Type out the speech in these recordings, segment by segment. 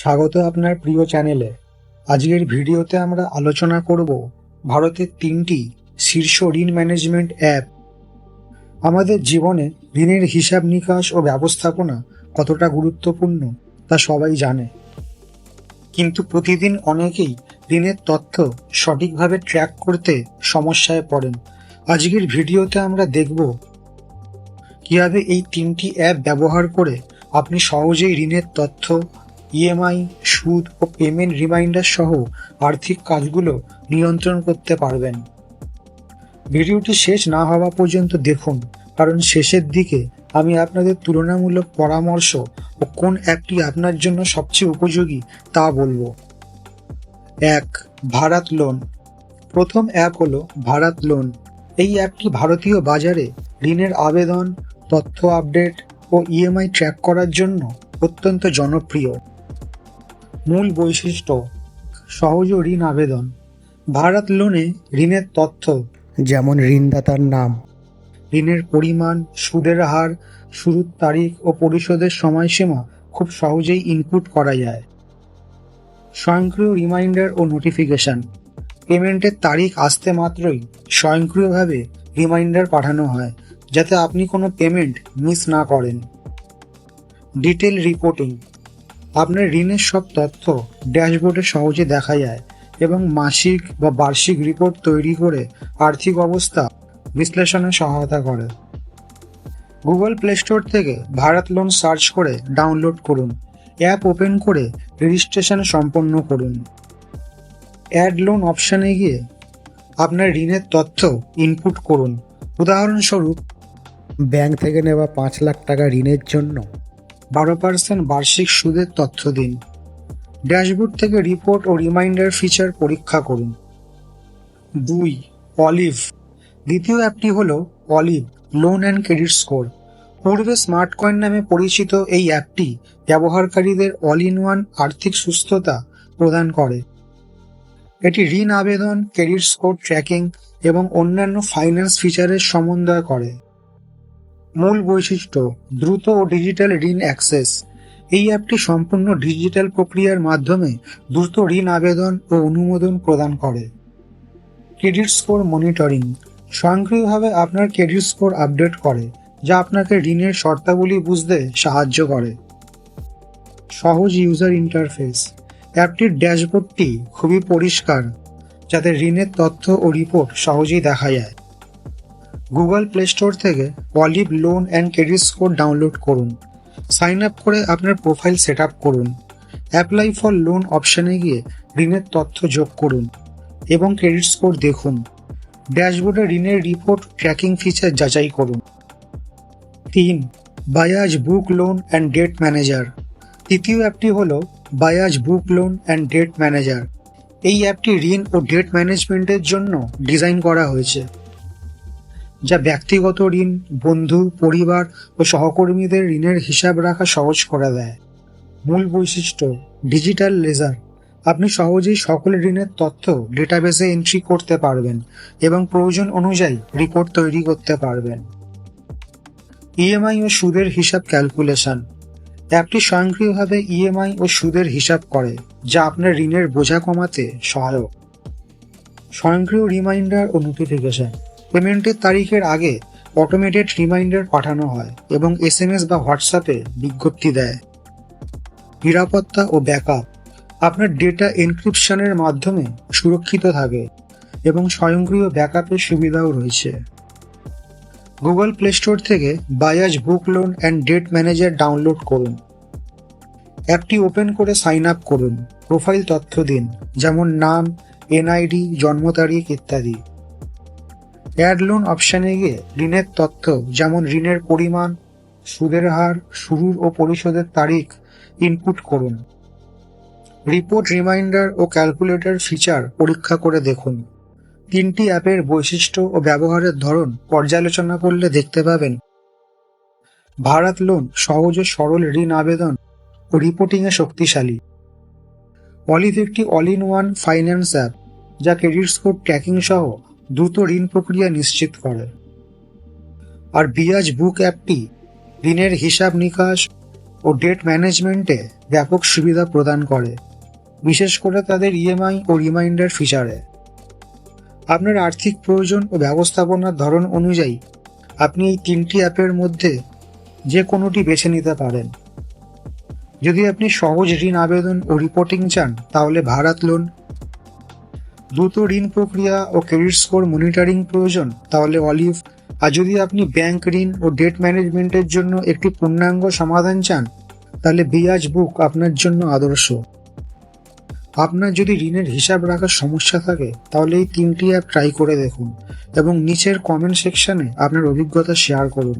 স্বাগত আপনার প্রিয় চ্যানেলে। আজকের ভিডিওতে আমরা আলোচনা করব ভারতের তিনটি শীর্ষ ঋণ ম্যানেজমেন্ট অ্যাপ। আমাদের জীবনে ঋণের হিসাব নিকাশ ও ব্যবস্থাপনা কতটা গুরুত্বপূর্ণ তা সবাই জানে। কিন্তু প্রতিদিন অনেকেই ঋণের তথ্য সঠিকভাবে ট্র্যাক করতে সমস্যায় পড়েন। আজকের ভিডিওতে আমরা দেখব কীভাবে এই তিনটি অ্যাপ ব্যবহার করে আপনি সহজেই ঋণের তথ্য ইএমআই সুদ ও পেমেন্ট রিমাইন্ডার সহ আর্থিক কাজগুলো নিয়ন্ত্রণ করতে পারবেন। ভিডিওটি শেষ না হওয়া পর্যন্ত দেখুন, কারণ শেষের দিকে আমি আপনাদের তুলনামূলক পরামর্শ ও কোন অ্যাপটি আপনার জন্য সবচেয়ে উপযোগী তা বলব। এক, ভারত লোন প্রথম অ্যাপ হলো ভারত লোন এই অ্যাপটি ভারতীয় বাজারে ঋণের আবেদন, তথ্য আপডেট ও ইএমআই ট্র্যাক করার জন্য অত্যন্ত জনপ্রিয়। মূল বৈশিষ্ট্য, সহজ ঋণ আবেদন। ভারত লোনে ঋণের তথ্য, যেমন ঋণদাতার নাম, ঋণের পরিমাণ, সুদের হার শুরুর তারিখ ও পরিশোধের সময়সীমা খুব সহজেই ইনপুট করা যায়। স্বয়ংক্রিয় রিমাইন্ডার ও নোটিফিকেশন পেমেন্টের তারিখ আসতে মাত্রই স্বয়ংক্রিয়ভাবে রিমাইন্ডার পাঠানো হয়, যাতে আপনি কোনো পেমেন্ট মিস না করেন। ডিটেল রিপোর্টিং আপনার ঋণের সব তথ্য ড্যাশবোর্ডে সহজে দেখা যায় এবং মাসিক বা বার্ষিক রিপোর্ট তৈরি করে আর্থিক অবস্থা বিশ্লেষণে সহায়তা করে। গুগল প্লে স্টোর থেকে ভারত লোন সার্চ করে ডাউনলোড করুন। অ্যাপ ওপেন করে রেজিস্ট্রেশন সম্পন্ন করুন। অ্যাড লোন অপশানে গিয়ে আপনার ঋণের তথ্য ইনপুট করুন। উদাহরণস্বরূপ, ব্যাংক থেকে নেওয়া পাঁচ লাখ টাকা ঋণের জন্য বারো পার্সেন্ট বার্ষিক সুদের তথ্য দিন। ড্যাশবোর্ড থেকে রিপোর্ট ও রিমাইন্ডার ফিচার পরীক্ষা করুন। দুই, অলিভ। দ্বিতীয় অ্যাপটি হল olive loan and credit score পূর্বে স্মার্ট কয়েন নামে পরিচিত এই অ্যাপটি ব্যবহারকারীদের অল ইন ওয়ান আর্থিক সুস্থতা প্রদান করে। এটি ঋণ আবেদন ক্রেডিট স্কোর ট্র্যাকিং এবং অন্যান্য ফাইন্যান্স ফিচারের সমন্বয় করে। মূল বৈশিষ্ট্য, দ্রুত ও ডিজিটাল ঋণ অ্যাক্সেস এই অ্যাপটি সম্পূর্ণ ডিজিটাল প্রক্রিয়ার মাধ্যমে দ্রুত ঋণ আবেদন ও অনুমোদন প্রদান করে। Credit score monitoring. স্বয়ংক্রিয়ভাবে আপনার ক্রেডিট স্কোর আপডেট করে, যা আপনাকে ঋণের শর্তাবলী বুঝতে সাহায্য করে। সহজ ইউজার ইন্টারফেস অ্যাপটির ড্যাশবোর্ডটি খুবই পরিষ্কার, যাতে ঋণের তথ্য ও রিপোর্ট সহজেই দেখা যায়। গুগল প্লে স্টোর থেকে olive loan and credit score download করুন। সাইন আপ করে আপনার প্রোফাইল সেট করুন। অ্যাপ্লাই ফর লোন অপশানে গিয়ে ঋণের তথ্য যোগ করুন এবং ক্রেডিট স্কোর দেখুন। ড্যাশবোর্ডে ঋণের রিপোর্ট ট্র্যাকিং ফিচার যাচাই করুন। তিন Byaj book loan and debt manager তৃতীয় অ্যাপটি হল Byaj book loan and debt manager এই অ্যাপটি ঋণ ও ডেট ম্যানেজমেন্টের জন্য ডিজাইন করা হয়েছে। যা ব্যক্তিগত ঋণ, বন্ধু, পরিবার ও সহকর্মীদের ঋণের হিসাব রাখা সহজ করে দেয়। মূল বৈশিষ্ট্য, ডিজিটাল লেজার। আপনি সহজেই সকল ঋণের তথ্য ডেটাবেসে এন্ট্রি করতে পারবেন এবং প্রয়োজন অনুযায়ী রিপোর্ট তৈরি করতে পারবেন। ইএমআই ও সুদের হিসাব ক্যালকুলেশন। অ্যাপটি স্বয়ংক্রিয়ভাবে ইএমআই ও সুদের হিসাব করে, যা আপনার ঋণের বোঝা কমাতে সহায়ক। স্বয়ংক্রিয় রিমাইন্ডার ও নোটিফিকেশন। পেমেন্টের তারিখের আগে অটোমেটেড রিমাইন্ডার পাঠানো হয় এবং এস এম এস বা হোয়াটসঅ্যাপে বিজ্ঞপ্তি দেয়। নিরাপত্তা ও ব্যাকআপ আপনার ডেটা এনক্রিপশনের মাধ্যমে সুরক্ষিত থাকে এবং স্বয়ংক্রিয় ব্যাকআপের সুবিধাও রয়েছে। গুগল প্লে স্টোর থেকে Byaj book loan and debt manager download করুন। অ্যাপটি ওপেন করে সাইন আপ করুন। প্রোফাইল তথ্য দিন, যেমন নাম এনআইডি জন্ম তারিখ ইত্যাদি। অ্যাড লোন অপশানে গিয়ে ঋণের তথ্য, যেমন ঋণের পরিমাণ, সুদের হার, শুরুর ও পরিশোধের তারিখ ইনপুট করুন। রিপোর্ট রিমাইন্ডার ও ক্যালকুলেটর ফিচার পরীক্ষা করে দেখুন। তিনটি অ্যাপের বৈশিষ্ট্য ও ব্যবহারের ধরন পর্যালোচনা করলে দেখতে পাবেন। ভারত লোন সহজ ও সরল ঋণ আবেদন ও রিপোর্টিংয়ে শক্তিশালী। অলিভ একটি all in one finance app যা ক্রেডিট স্কোর ট্র্যাকিং সহ দ্রুত ঋণ প্রক্রিয়া নিশ্চিত করে। আর বিয়াজ বুক অ্যাপটি ঋণের হিসাব নিকাশ ও ডেট ম্যানেজমেন্টে ব্যাপক সুবিধা প্রদান করে, বিশেষ করে তাদের ইএমআই ও রিমাইন্ডার ফিচারে। আপনার আর্থিক প্রয়োজন ও ব্যবস্থাপনার ধরন অনুযায়ী আপনি এই তিনটি অ্যাপের মধ্যে যে কোনোটি বেছে নিতে পারেন। যদি আপনি সহজ ঋণ আবেদন ও রিপোর্টিং চান, তাহলে ভারত লোন দ্রুত ঋণ প্রক্রিয়া ও ক্রেডিট স্কোর মনিটরিং প্রয়োজন, তাহলে অলিভ, আর যদি আপনি ব্যাংক ঋণ ও ডেট ম্যানেজমেন্টের জন্য একটি পূর্ণাঙ্গ সমাধান চান, তাহলে বিয়াজ বুক আপনার জন্য আদর্শ। আপনার যদি ঋণের হিসাব রাখার সমস্যা থাকে, তাহলে এই তিনটি অ্যাপ ট্রাই করে দেখুন এবং নিচের কমেন্ট সেকশনে আপনার অভিজ্ঞতা শেয়ার করুন।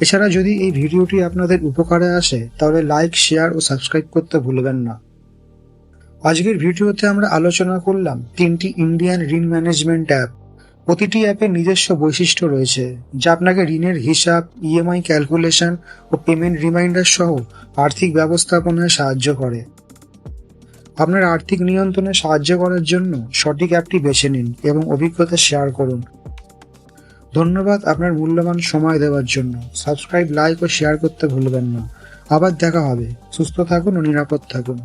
এছাড়া যদি এই ভিডিওটি আপনাদের উপকারে আসে, তাহলে লাইক শেয়ার ও সাবস্ক্রাইব করতে ভুলবেন না। আজকের ভিডিওতে আমরা আলোচনা করলাম তিনটি ইন্ডিয়ান ঋণ ম্যানেজমেন্ট অ্যাপ প্রতিটি অ্যাপের নিজস্ব বৈশিষ্ট্য রয়েছে, যা আপনাকে ঋণের হিসাব ইএমআই ক্যালকুলেশন ও পেমেন্ট রিমাইন্ডার সহ আর্থিক ব্যবস্থাপনায় সাহায্য করে। আপনার আর্থিক নিয়ন্ত্রণে সাহায্য করার জন্য সঠিক অ্যাপটি বেছে নিন এবং অভিজ্ঞতা শেয়ার করুন। ধন্যবাদ আপনার মূল্যবান সময় দেওয়ার জন্য। সাবস্ক্রাইব লাইক ও শেয়ার করতে ভুলবেন না। আবার দেখা হবে। সুস্থ থাকুন ও নিরাপদ থাকুন।